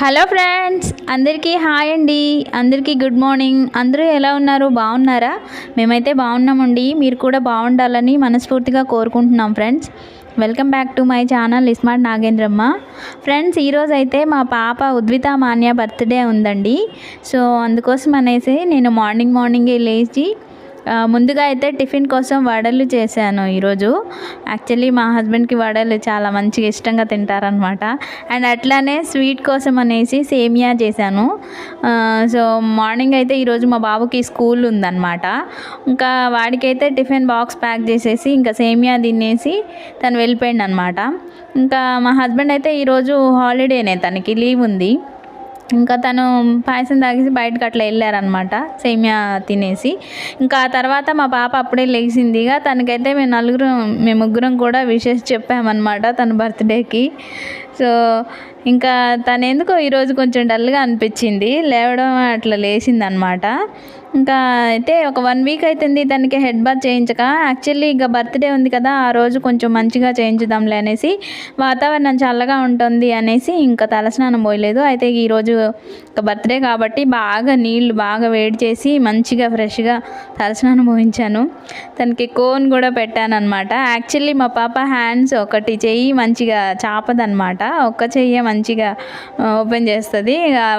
Hello friends అందరికీ hi అండి. అందరికీ గుడ్ మార్నింగ్. అందరూ ఎలా ఉన్నారు? బాగున్నారా? మేమైతే బాగున్నామండి. మీరు కూడా బాగుండాలని మనస్ఫూర్తిగా కోరుకుంటున్నాం friends. Welcome back to my channel ismart Nagendramma. Friends ఈరోజు అయితే మా పాప ఉద్విత మాన్య బర్త్డే ఉందండి. సో అందుకోసం అనేసి నేను మార్నింగ్ మార్నింగే లేచి ముందుగా అయితే టిఫిన్ కోసం వడలు చేశాను ఈరోజు. యాక్చువల్లీ మా హస్బెండ్కి వడలు చాలా మంచిగా ఇష్టంగా తింటారనమాట అండ్ అట్లానే స్వీట్ కోసం అనేసి సేమియా చేశాను. సో మార్నింగ్ అయితే ఈరోజు మా బాబుకి స్కూల్ ఉందన్నమాట. ఇంకా వాడికైతే టిఫిన్ బాక్స్ ప్యాక్ చేసేసి ఇంకా సేమియా తినేసి తను వెళ్ళిపోయింది అనమాట ఇంకా మా హస్బెండ్ అయితే ఈరోజు హాలిడేనే తనకి లీవ్ ఉంది. ఇంకా తను పాయసం తాగేసి బయటకు అట్లా వెళ్ళారనమాట సేమియా తినేసి. ఇంకా ఆ తర్వాత మా పాప అప్పుడే లేచిందిగా తనకైతే మేము నలుగురం మేము ముగ్గురం కూడా విషెస్ చెప్పామన్నమాట తన బర్త్డేకి. సో ఇంకా తను ఎందుకో ఈరోజు కొంచెం డల్గా అనిపించింది లేవడం అట్లా లేచిందనమాట ఇంకా అయితే ఒక వన్ వీక్ అవుతుంది తనకి హెడ్ బాత్ చేయించక. యాక్చువల్లీ ఇంకా బర్త్డే ఉంది కదా ఆ రోజు కొంచెం మంచిగా చేయించుదాంలే అనేసి వాతావరణం చల్లగా ఉంటుంది అనేసి ఇంకా తలస్నానం పోయలేదు. అయితే ఈరోజు ఒక బర్త్డే కాబట్టి బాగా నీళ్ళు బాగా వేడి చేసి మంచిగా ఫ్రెష్గా తలస్నానం పోయించాను. తనకి కోన్ కూడా పెట్టాను అనమాట యాక్చువల్లీ మా పాప హ్యాండ్స్ ఒకటి చెయ్యి మంచిగా చాపదనమాట ఒక్క చెయ్యి మంచిగా ఓపెన్ చేస్తుంది.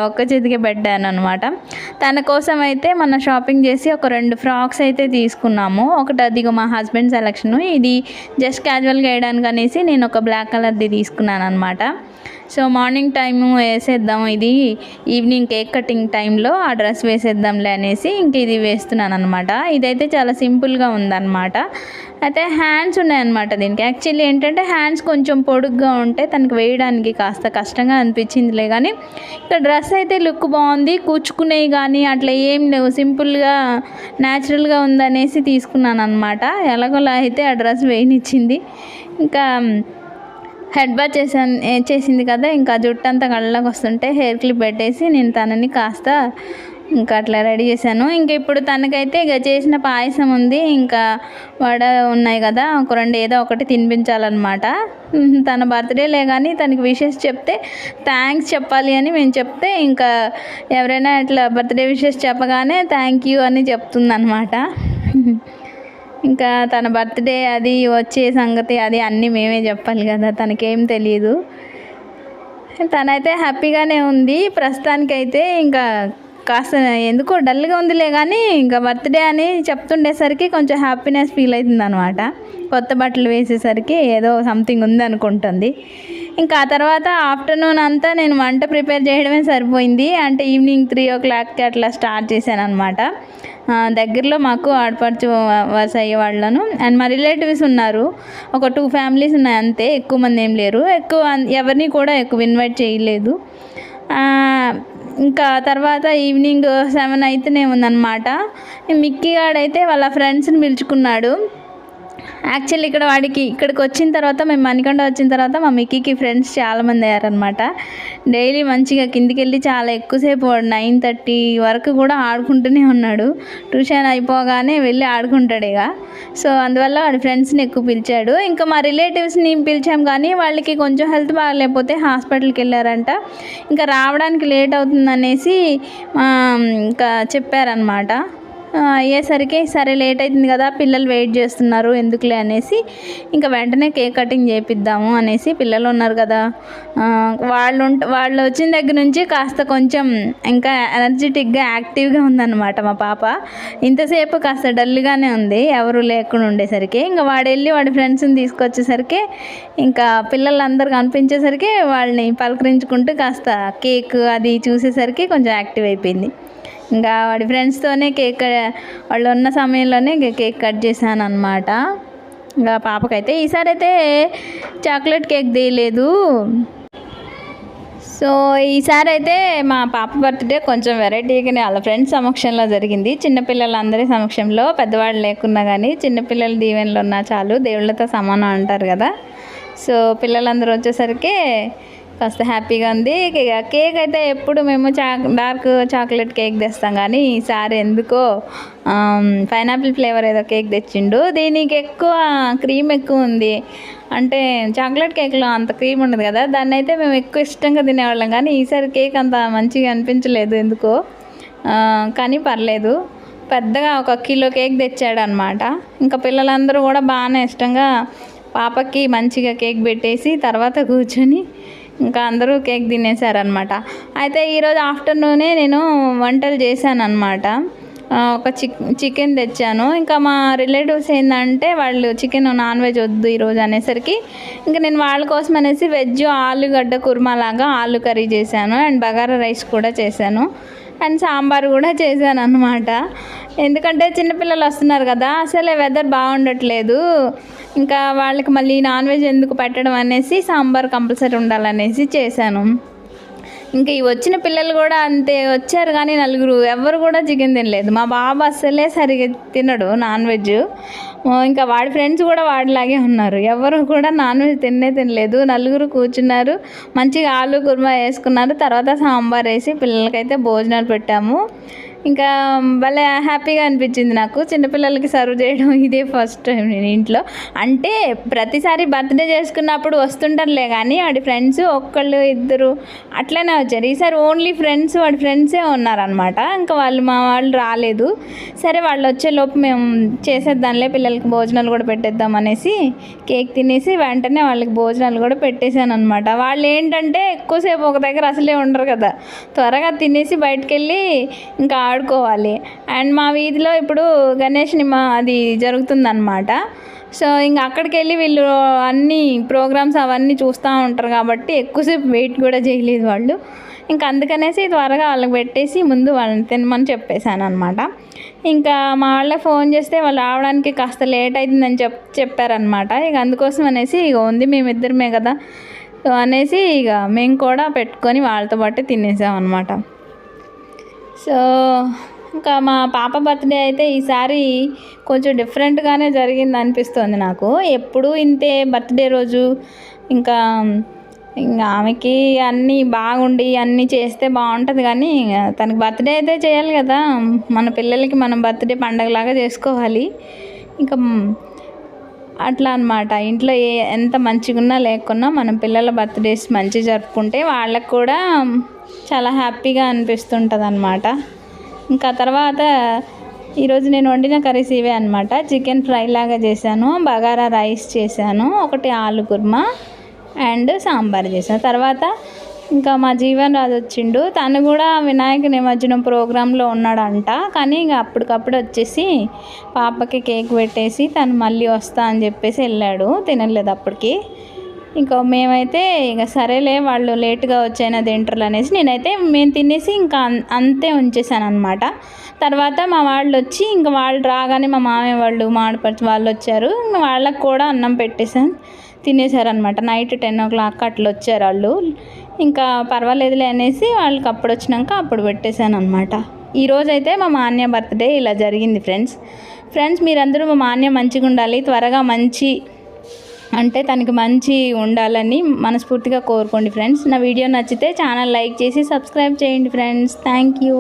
ఒక్క చేతికే పెట్టాను అనమాట తన కోసం అయితే మన షాపింగ్ చేసి ఒక రెండు ఫ్రాక్స్ అయితే తీసుకున్నాము. ఒకటి అది మా హస్బెండ్ సెలక్షన్ ఇది జస్ట్ క్యాజువల్గా వేయడానికి అనేసి నేను ఒక బ్లాక్ కలర్ది తీసుకున్నాను అనమాట సో మార్నింగ్ టైము వేసేద్దాం ఇది ఈవినింగ్ కేక్ కటింగ్ టైంలో ఆ డ్రెస్ వేసేద్దాంలే అనేసి ఇంక ఇది వేస్తున్నాను అనమాట ఇదైతే చాలా సింపుల్గా ఉందన్నమాట. అయితే హ్యాండ్స్ ఉన్నాయన్నమాట దీనికి. యాక్చువల్లీ ఏంటంటే హ్యాండ్స్ కొంచెం పొడుగ్గా ఉంటే తనకి వేయడానికి కాస్త కష్టంగా అనిపించిందిలే కానీ ఇక్కడ డ్రెస్ అయితే లుక్ బాగుంది. కూర్చుకునేవి కానీ అట్లా ఏం లేవు. సింపుల్గా న్యాచురల్గా ఉందనేసి తీసుకున్నాను అనమాట ఎలాగోలా అయితే ఆ డ్రెస్ వేయనిచ్చింది. ఇంకా హెడ్ బాత్ చేసాను చేసింది కదా ఇంకా జుట్టు అంతా కళ్ళకు వస్తుంటే హెయిర్ క్లిప్ పెట్టేసి నేను తనని కాస్త ఇంకా అట్లా రెడీ చేశాను. ఇంకా ఇప్పుడు తనకైతే ఇక చేసిన పాయసం ఉంది ఇంకా వడ ఉన్నాయి కదా ఒక రెండు ఏదో ఒకటి తినిపించాలన్నమాట. తన బర్త్డేలే కానీ తనకి విషెస్ చెప్తే థ్యాంక్స్ చెప్పాలి అని మేము చెప్తే ఇంకా ఎవరైనా ఇట్లా బర్త్డే విషెస్ చెప్పగానే థ్యాంక్ యూ అని చెప్తుందనమాట ఇంకా తన బర్త్డే అది వచ్చే సంగతి అది అన్నీ మేమే చెప్పాలి కదా తనకేం తెలియదు తనైతే హ్యాపీగానే ఉంది. ప్రస్తుతానికైతే ఇంకా కాస్త ఎందుకో డల్గా ఉందిలే కానీ ఇంకా బర్త్డే అని చెప్తుండేసరికి కొంచెం హ్యాపీనెస్ ఫీల్ అవుతుంది అనమాట కొత్త బట్టలు వేసేసరికి ఏదో సంథింగ్ ఉంది అనుకుంటుంది ఇంకా ఆ తర్వాత ఆఫ్టర్నూన్ అంతా నేను వంట ప్రిపేర్ చేయడమే సరిపోయింది. అంటే ఈవినింగ్ త్రీ ఓ క్లాక్కి అట్లా స్టార్ట్ చేశాను అనమాట దగ్గరలో మాకు ఆడపడుచు వరుస అయ్యే వాళ్ళను. అండ్ మా రిలేటివ్స్ ఉన్నారు. ఒక టూ ఫ్యామిలీస్ ఉన్నాయి అంతే. ఎక్కువ మంది ఏం లేరు. ఎక్కువ ఎవరిని కూడా ఎక్కువ ఇన్వైట్ చేయలేదు. ఇంకా తర్వాత ఈవినింగ్ సెవెన్ అయితేనే ఉందన్నమాట. మిక్కీ గాడైతే వాళ్ళ ఫ్రెండ్స్ని పిలుచుకున్నాడు. యాక్చువల్లీ ఇక్కడ వాడికి ఇక్కడికి వచ్చిన తర్వాత మేము మణికొండ వచ్చిన తర్వాత మా మిక్కీకి ఫ్రెండ్స్ చాలామంది అయ్యారనమాట డైలీ మంచిగా కిందికి వెళ్ళి చాలా ఎక్కువసేపు వాడు నైన్ థర్టీ వరకు కూడా ఆడుకుంటూనే ఉన్నాడు. ట్యూషన్ అయిపోగానే వెళ్ళి ఆడుకుంటాడు ఇక. సో అందువల్ల వాడి ఫ్రెండ్స్ని ఎక్కువ పిలిచాడు. ఇంకా మా రిలేటివ్స్ని పిలిచాం కానీ వాళ్ళకి కొంచెం హెల్త్ బాగాలేకపోతే హాస్పిటల్కి వెళ్ళారంట. ఇంకా రావడానికి లేట్ అవుతుందనేసి ఇంకా చెప్పారనమాట అయ్యేసరికి సరే లేట్ అవుతుంది కదా పిల్లలు వెయిట్ చేస్తున్నారు ఎందుకులే అనేసి ఇంకా వెంటనే కేక్ కటింగ్ చేపిద్దాము అనేసి పిల్లలు ఉన్నారు కదా. వాళ్ళు వాళ్ళు వచ్చిన దగ్గర నుంచి కాస్త కొంచెం ఇంకా ఎనర్జెటిక్గా యాక్టివ్గా ఉందన్నమాట మా పాప. ఇంతసేపు కాస్త డల్గానే ఉంది ఎవరు లేకుండా ఉండేసరికి. ఇంకా వాడు వెళ్ళి వాడి ఫ్రెండ్స్ని తీసుకొచ్చేసరికి ఇంకా పిల్లలందరూ కనిపించేసరికి వాళ్ళని పలకరించుకుంటూ కాస్త కేక్ అది చూసేసరికి కొంచెం యాక్టివ్ అయిపోయింది. ఇంకా వాడి ఫ్రెండ్స్తోనే కేక్ వాళ్ళు ఉన్న సమయంలోనే ఇంకా కేక్ కట్ చేశాను అనమాట ఇంకా పాపకైతే ఈసారి అయితే చాక్లెట్ కేక్ తీయలేదు. సో ఈసారి అయితే మా పాప బర్త్డే కొంచెం వెరైటీగానే వాళ్ళ ఫ్రెండ్స్ సమక్షంలో జరిగింది. చిన్నపిల్లలందరి సమక్షంలో పెద్దవాళ్ళు లేకున్నా కానీ చిన్నపిల్లల దీవెనలు ఉన్నా చాలు దేవుళ్ళతో సమానం అంటారు కదా. సో పిల్లలందరూ వచ్చేసరికి కాస్త హ్యాపీగా ఉంది. కేక్ కేక్ అయితే ఎప్పుడు మేము చా డార్క్ చాక్లెట్ కేక్ తెస్తాం. కానీ ఈసారి ఎందుకో పైనాపిల్ ఫ్లేవర్ ఏదో కేక్ తెచ్చిండు. దీనికి ఎక్కువ క్రీమ్ ఎక్కువ ఉంది. అంటే చాక్లెట్ కేక్లో అంత క్రీమ్ ఉండదు కదా. దాన్ని అయితే మేము ఎక్కువ ఇష్టంగా తినేవాళ్ళం. కానీ ఈసారి కేక్ అంత మంచిగా అనిపించలేదు ఎందుకో. కానీ పర్లేదు. పెద్దగా ఒక కిలో కేక్ తెచ్చాడు అనమాట ఇంకా పిల్లలందరూ కూడా బాగానే ఇష్టంగా పాపకి మంచిగా కేక్ పెట్టేసి తర్వాత కూర్చొని ఇంకా అందరూ కేక్ తినేసారనమాట అయితే ఈరోజు ఆఫ్టర్నూనే నేను వంటలు చేశాను అనమాట ఒక చిక్ చికెన్ తెచ్చాను. ఇంకా మా రిలేటివ్స్ ఏంటంటే వాళ్ళు చికెన్ నాన్ వెజ్ వద్దు ఈరోజు అనేసరికి ఇంకా నేను వాళ్ళ కోసం అనేసి వెజ్ ఆలుగడ్డ కుర్మా లాగా ఆలు కర్రీ చేశాను. అండ్ బగారా రైస్ కూడా చేశాను. అండ్ సాంబార్ కూడా చేశాను అనమాట ఎందుకంటే చిన్నపిల్లలు వస్తున్నారు కదా అసలే వెదర్ బాగుండట్లేదు. ఇంకా వాళ్ళకి మళ్ళీ నాన్ వెజ్ ఎందుకు పెట్టడం అనేసి సాంబార్ కంపల్సరీ ఉండాలనేసి చేశాను. ఇంకా ఈ వచ్చిన పిల్లలు కూడా అంతే వచ్చారు కానీ నలుగురు. ఎవరు కూడా చికెన్ తినలేదు. మా బాబు అస్సలే సరిగ్గా తినడు నాన్ వెజ్. ఇంకా వాడి ఫ్రెండ్స్ కూడా వాడిలాగే ఉన్నారు. ఎవరు కూడా నాన్ వెజ్ తిన్నే తినలేదు. నలుగురు కూర్చున్నారు. మంచిగా ఆలు కుర్మా వేసుకున్నారు. తర్వాత సాంబార్ వేసి పిల్లలకైతే భోజనాలు పెట్టాము. ఇంకా భలే హ్యాపీగా అనిపించింది నాకు. చిన్నపిల్లలకి సర్వ్ చేయడం ఇదే ఫస్ట్ టైం నేను ఇంట్లో. అంటే ప్రతిసారి బర్త్డే చేసుకున్నప్పుడు వస్తుంటారులే కానీ వాడి ఫ్రెండ్స్ ఒక్కళ్ళు ఇద్దరు అట్లనే వచ్చారు. ఈసారి ఓన్లీ ఫ్రెండ్స్ వాడి ఫ్రెండ్సే ఉన్నారనమాట ఇంకా వాళ్ళు మా వాళ్ళు రాలేదు. సరే వాళ్ళు వచ్చేలోపు మేము చేసేద్దాంలే పిల్లలకి భోజనాలు కూడా పెట్టేద్దాం అనేసి కేక్ తినేసి వెంటనే వాళ్ళకి భోజనాలు కూడా పెట్టేశాను అనమాట వాళ్ళు ఏంటంటే ఎక్కువసేపు ఒక దగ్గర అసలే ఉండరు కదా. త్వరగా తినేసి బయటకు వెళ్ళి ఇంకా ఆడుకోవాలి. అండ్ మా వీధిలో ఇప్పుడు గణేష్ మా అది జరుగుతుందన్నమాట. సో ఇంకా అక్కడికి వెళ్ళి వీళ్ళు అన్ని ప్రోగ్రామ్స్ అవన్నీ చూస్తూ ఉంటారు కాబట్టి ఎక్కువసేపు వెయిట్ కూడా చేయలేదు వాళ్ళు. ఇంకా అందుకనేసి త్వరగా వాళ్ళకి పెట్టేసి ముందు వాళ్ళని తినమని చెప్పేశాను అనమాట ఇంకా మా వాళ్ళ ఫోన్ చేస్తే వాళ్ళు రావడానికి కాస్త లేట్ అవుతుందని చెప్ చెప్పారనమాట ఇక అందుకోసం అనేసి ఇక ఉంది మేమిద్దరమే కదా. అనేసి ఇక మేము కూడా పెట్టుకొని వాళ్ళతో పాటు తినేసాం అనమాట సో ఇంకా మా పాప బర్త్డే అయితే ఈసారి కొంచెం డిఫరెంట్గానే జరిగింది అనిపిస్తుంది నాకు. ఎప్పుడూ ఇంతే బర్త్డే రోజు. ఇంకా ఇంకా ఆమెకి అన్నీ బాగుండి అన్నీ చేస్తే బాగుంటుంది కానీ ఇంకా తనకి బర్త్డే అయితే చేయాలి కదా. మన పిల్లలకి మనం బర్త్డే పండగలాగా చేసుకోవాలి. ఇంకా అట్లా అనమాట ఇంట్లో ఏ ఎంత మంచిగున్నా లేకున్నా మనం పిల్లల బర్త్డేస్ మంచి జరుపుకుంటే వాళ్ళకు కూడా చాలా హ్యాపీగా అనిపిస్తుంటుంది అనమాట ఇంకా తర్వాత ఈరోజు నేను వండిన కర్రీస్ ఇవే అనమాట చికెన్ ఫ్రై లాగా చేశాను బగారా రైస్ చేశాను ఒకటి ఆలు కుర్మా అండ్ సాంబార్ చేశాను. తర్వాత ఇంకా మా జీవన్ రాజు వచ్చిండు. తను కూడా వినాయక నిమజ్జనం ప్రోగ్రాంలో ఉన్నాడంట. కానీ ఇంకా అప్పటికప్పుడు వచ్చేసి పాపకి కేక్ పెట్టేసి తను మళ్ళీ వస్తా అని చెప్పేసి వెళ్ళాడు. తినలేదు అప్పటికి. ఇంకా మేమైతే ఇక సరేలే వాళ్ళు లేట్గా వచ్చైనా తింటారు అనేసి నేనైతే మేము తినేసి ఇంకా అంతే ఉంచేసాను అనమాట తర్వాత మా వాళ్ళు వచ్చి ఇంకా వాళ్ళు రాగానే మా మామయ్య వాళ్ళు మాడపరిచి వాళ్ళు వచ్చారు. ఇంకా వాళ్ళకి కూడా అన్నం పెట్టేసాను. తినేసారనమాట నైట్ టెన్ ఓ క్లాక్ అట్లా వచ్చారు వాళ్ళు. ఇంకా పర్వాలేదులే అనేసి వాళ్ళకి అప్పుడు వచ్చినాక అప్పుడు పెట్టేశాను అనమాట ఈరోజైతే మా మాన్య బర్త్డే ఇలా జరిగింది ఫ్రెండ్స్. ఫ్రెండ్స్ మీరందరూ మా మాన్య మంచిగా ఉండాలి త్వరగా మంచి అంటే తనకి మంచి ఉండాలని మనస్ఫూర్తిగా కోరుకోండి ఫ్రెండ్స్. నా వీడియో నచ్చితే ఛానల్ లైక్ చేసి సబ్స్క్రైబ్ చేయండి ఫ్రెండ్స్. Thank you.